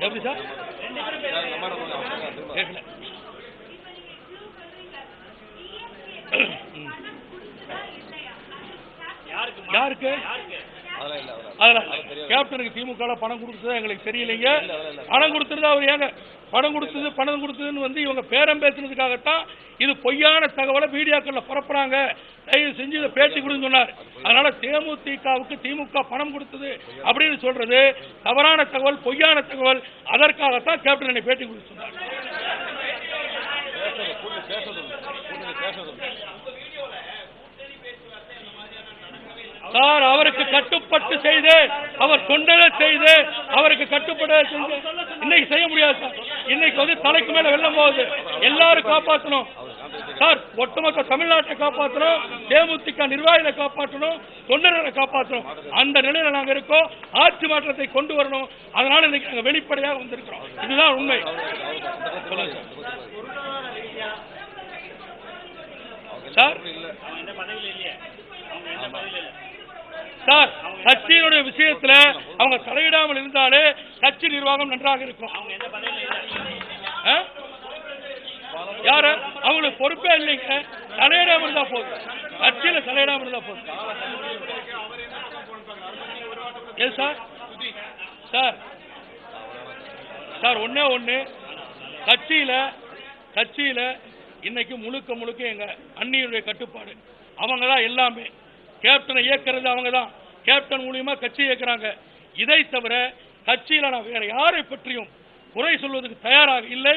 எப்படி சார்? கேட்கல. யாருக்கு? அதுல கேப்டனுக்கு திமுக பணம் கொடுத்தது எங்களுக்கு தெரியலைங்க. பணம் கொடுத்தது அவர் ஏங்க? பணம் கொடுத்தது பணம் கொடுத்ததுன்னு வந்து இவங்க பேரம் பேசுனதுக்காகத்தான் இது பொய்யான தகவலை மீடியாக்கள்ல பரப்புறாங்க. தயவு செஞ்சு இதை பேட்டி கொடுன்னு சொன்னார். அதனால தேமுதிகவுக்கு திமுக பணம் கொடுத்தது அப்படின்னு சொல்றது தவறான தகவல் பொய்யான தகவல். அதற்காகத்தான் கேப்டன் என்னை பேட்டி கொடுத்து சொன்னார். பேசுறது கூட்டு பேசுறது கூட்டு பேசுறது சார் அவருக்கு கட்டுப்பட்டு செய்து அவர் சொன்னதை செய்து அவருக்கு கட்டுப்பட செஞ்சு. இன்னைக்கு செய்ய முடியாது சார். இன்னைக்கு வந்து தலைக்கு மேல வெள்ளம் போகுது. எல்லாரும் காப்பாற்றணும் சார் ஒட்டுமொத்த தமிழ்நாட்டை காப்பாற்றணும் தேமுதிக நிர்வாகிகளை காப்பாற்றணும். தொண்டர்களை காப்பாற்றணும். அந்த நிலையில நாங்க இருக்கோம். ஆட்சி மாற்றத்தை கொண்டு வரணும். அதனால இன்னைக்கு நாங்க வெளிப்படையாக வந்திருக்கிறோம். இதுதான் உண்மை. சொல்லுங்க சார். சார் கட்சியினுடைய விஷயத்துல அவங்க தலையிடாமல் இருந்தாலே கட்சி நிர்வாகம் நன்றாக இருக்கும். ஆ? யாரு? அவங்களுக்கு பொறுப்பே இல்லைங்க. தலையிடாம இருந்தா போதும். கட்சியில தலையிடாம இருந்தா போதும். ஏன் சார்? சார். சார் ஒன்னே ஒண்ணு. கட்சியில கட்சியில இன்னைக்கு முழுக்க முழுக்க எங்க அண்ணியுடைய கட்டுப்பாடு. அவங்க தான் எல்லாமே. கேப்டனை இயக்குறது அவங்க தான் கேப்டன் மூலியமா கட்சி இயக்குறாங்க. இதை தவிர கட்சியில நான் வேற யாரை பற்றியும் குறை சொல்வதற்கு தயாராக இல்லை.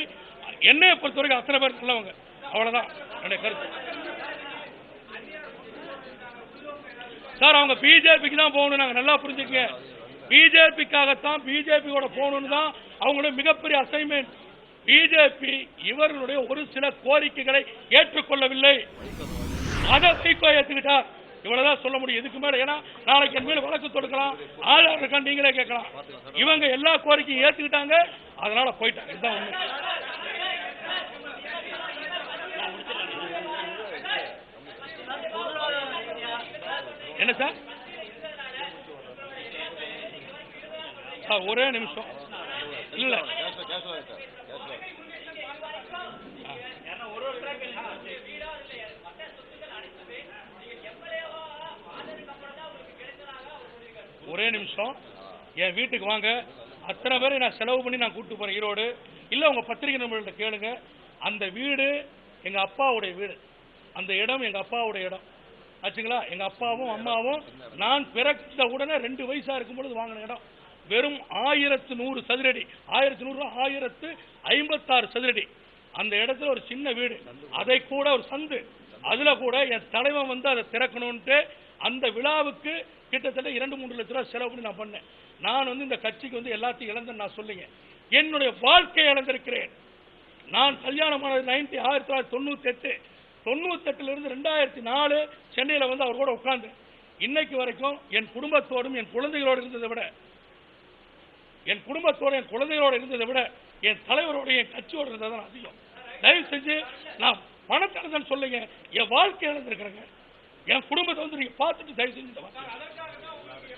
என்னைய பொறுத்தவரைக்கும் அத்தனை பேர் நல்லவங்க. அவ்வளவுதான். என்னுடைய கருத்து. சார் அவங்க பிஜேபிக்கு தான் போகணும் நாங்க நல்லா புரிஞ்சுக்கங்க. பிஜேபிக்காகத்தான் பிஜேபியோட போகணும்னு தான் அவங்களுடைய மிகப்பெரிய அசைன்மெண்ட் பிஜேபி இவர்களுடைய ஒரு சில கோரிக்கைகளை ஏற்றுக்கொள்ளவில்லை. அதை வைகோ ஏத்துக்கிட்டார் இவ்வளவுதான் சொல்ல முடியும். இதுக்கு மேல ஏன்னா நாளைக்கு என் மேல வழக்கு தொடுக்கலாம். ஆதார் இருக்கா நீங்களே கேட்கலாம். இவங்க எல்லா கோரிக்கையும் ஏத்துக்கிட்டாங்க. அதனால போயிட்டாங்க. இதுதான் உண்மை. என்ன சார்? சார் ஒரே நிமிஷம். இல்ல. ஒரே நிமிஷம். என் வீட்டுக்கு வாங்க. அத்தனை பேரை நான் செலவு பண்ணி நான் கூட்டு போறேன் ஈரோடு. இல்ல உங்க பத்திரிகை நண்பர்கள்ட்ட கேளுங்க. அந்த வீடு எங்க அப்பாவுடைய வீடு. அந்த இடம் எங்க அப்பாவுடைய இடம். ஆச்சுங்களா? எங்க அப்பாவும் அம்மாவும் நான் பிறந்த உடனே ரெண்டு வயசா இருக்கும் பொழுது வாங்கின இடம். வெறும் ஆயிரத்து நூறு சதுரடி. ஆயிரத்து நூறு ஆயிரத்து ஐம்பத்தாறு சதுரடி. அந்த இடத்துல ஒரு சின்ன வீடு. அதை கூட ஒரு சந்து. அதுல கூட என் தலைவன் வந்து அதை திறக்கணும்ட்டு அந்த விழாவுக்கு கிட்டத்தட்ட இரண்டு மூன்று லட்ச ரூபா செலவு பண்ணி நான் பண்ணேன். நான் வந்து இந்த கட்சிக்கு வந்து எல்லாத்தையும் இழந்தேன்னு நான் சொல்லுங்க. என்னுடைய வாழ்க்கையை இழந்திருக்கிறேன். நான் கல்யாணமானது நைன்டி ஆயிரத்தி தொள்ளாயிரத்தி தொண்ணூத்தி எட்டு தொண்ணூத்தி எட்டுல இருந்து ரெண்டாயிரத்தி நாலு சென்னையில வந்து அவர் கூட உட்கார்ந்து இன்னைக்கு வரைக்கும் என் குடும்பத்தோடும் என் குழந்தைகளோடு இருந்ததை விட என் குடும்பத்தோட என் குழந்தைகளோடு இருந்ததை விட என் தலைவரோட என் கட்சியோடு இருந்தது தான் அதிகம். தயவு செஞ்சு நான் பணத்தை சொல்லுங்க. என் வாழ்க்கை இழந்திருக்கிறேங்க. என் குடும்பத்தை வந்து நீங்க பார்த்துட்டு தயவு செஞ்சு இந்த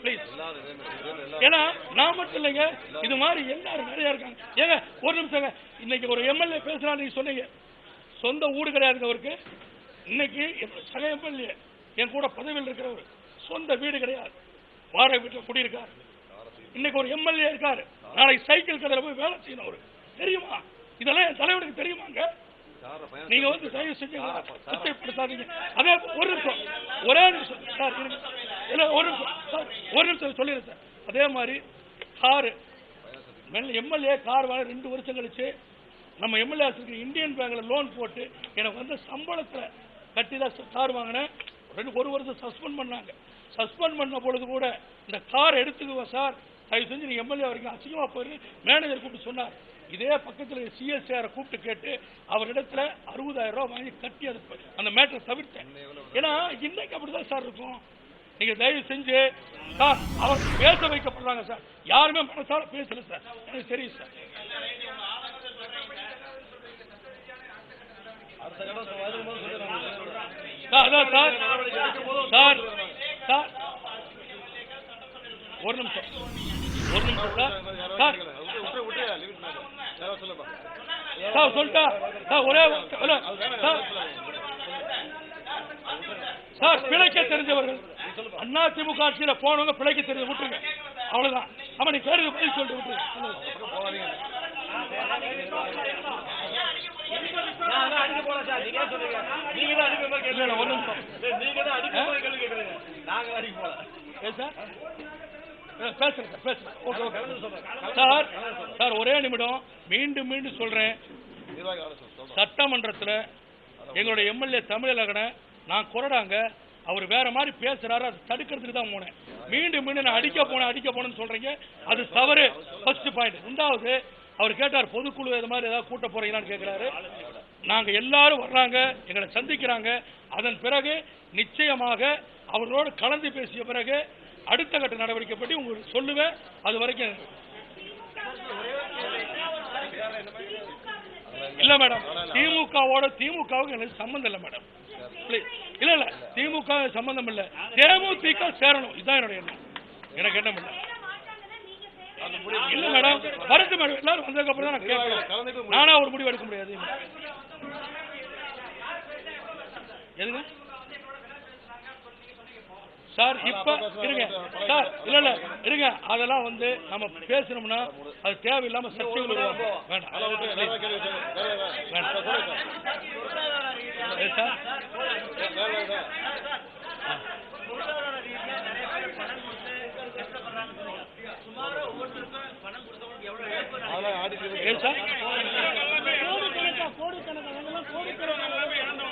ப்ளீஸ் ஏன்னா நான் மட்டும் இல்லைங்க இது மாதிரி எல்லாரும் நிறைய இருக்காங்க. ஏங்க ஒரு நிமிஷங்க இன்னைக்கு ஒரு எம்எல்ஏ பேசுறா நீங்க சொன்னீங்க. சொந்த வீடு கிடையாது அவருக்கு. இன்னைக்கு சக எம்எல்ஏ என் கூட பதவியில் இருக்கிறவர் சொந்த வீடு கிடையாது. வாடகை வீட்டில் குடியிருக்காரு. இன்னைக்கு ஒரு எம்எல்ஏ இருக்காரு. நாளைக்கு சைக்கிள் கடையில போய் வேலை செய்யணும் அவரு. தெரியுமா? இதெல்லாம் என் தலைவனுக்கு தெரியுமாங்க? நீங்க வந்து தயவு செஞ்சு அதே ஒரு நிமிஷம் ஒரே நிமிஷம். சார் இருங்க இல்ல ஒரு நிமிஷம் சார் ஒரு சொல்லிடுறேன் சார். அதே மாதிரி காரு. எம்எல்ஏ கார் வாங்க ரெண்டு வருஷம் கழிச்சு நம்ம எம்எல்ஏ இந்தியன் பேங்க்ல லோன் போட்டு எனக்கு வந்து சம்பளத்துல கட்டி தான் கார் வாங்கினேன். ரெண்டு ஒரு வருஷம் சஸ்பெண்ட் பண்ணாங்க. சஸ்பெண்ட் பண்ண பொழுது கூட இந்த கார் எடுத்துக்குவோம் சார். தயவு செஞ்சு நீங்க எம்எல்ஏ வரைக்கும் அசிங்கமா போயிரு. மேனேஜர் கூப்பிட்டு சொன்னார். இதே பக்கத்துல சிஎஸ்ஆரை கூப்பிட்டு கேட்டு அவரிடத்துல அறுபதாயிரம் ரூபாய் வாங்கி கட்டி அது அந்த மேட்டரை தவிர்த்தேன். ஏன்னா இன்னைக்கு அப்படிதான் சார் இருக்கும். நீங்கள் தயவு செஞ்சு சார் அவர் பேச வைக்கப்படுறாங்க சார் யாருமே மனசால பேசல சார் எனக்கு தெரியும் சார் சார் அதான் சார் சார் சார் ஒரு நிமிஷம் ஒரு நிமிஷம் சார் சார் விட்டு சொல்லிட்டா சார் ஒரே இல்ல, சார் சார் பிழைக்க தெரிஞ்சவர்கள் அண்ணா திமுக ஆட்சியில போனவங்க பிழைக்க தெரிஞ்ச விட்டுருங்க. அவ்வளவுதான். ஆமா நீ கேளுங்க பதில் சொல்லிட்டு விட்டுருங்க. சார் சார் ஒரே நிமிடம் மீண்டும் மீண்டும் சொல்றேன். சட்டமன்றத்துல எங்களுடைய எம்எல்ஏ தமிழகனை நான் குரடாங்க அவர் வேற மாதிரி பேசுறாரு அதை தடுக்கிறதுக்கு தான் போனேன். மீண்டும் மீண்டும் நான் அடிக்க போனேன் அடிக்க போனேன்னு சொல்றீங்க. அது தவறு. ஃபர்ஸ்ட் பாயிண்ட் ரெண்டாவது அவர் கேட்டார் பொதுக்குழு இது மாதிரி ஏதாவது கூட்ட போறீங்களான்னு கேட்கிறாரு. நாங்க எல்லாரும் வர்றாங்க எங்களை சந்திக்கிறாங்க. அதன் பிறகு நிச்சயமாக அவர்களோடு கலந்து பேசிய பிறகு அடுத்த கட்ட நடவடிக்கை பற்றி உங்களுக்கு சொல்லுவேன். அது வரைக்கும் இல்ல மேடம் திமுகவோட திமுகவுக்கு எனக்கு சம்மந்தம் இல்லை மேடம் பிளீஸ் திமுக சம்பந்தம் இல்ல. தேமுதிக சேரணும். இதுதான் என்னோட எண்ணம். எனக்கு எண்ணம் இல்ல இல்ல மேடம். வருது மேடம். எல்லாரும் வந்ததுக்கு அப்புறம் தான் நான் கலந்துட்டு நானா ஒரு முடிவு எடுக்க முடியாது. எதுங்க? சார் இப்ப இருங்க. சார் இல்ல இல்ல. இருங்க. அதெல்லாம் வந்து நம்ம பேசணும்னா அது தேவையில்லாம உருவாகும். வேண்டாம். வேண்டாம். சொல்லுங்க சார். ஏன் சார் கோடிக்கணக்கான இழப்பு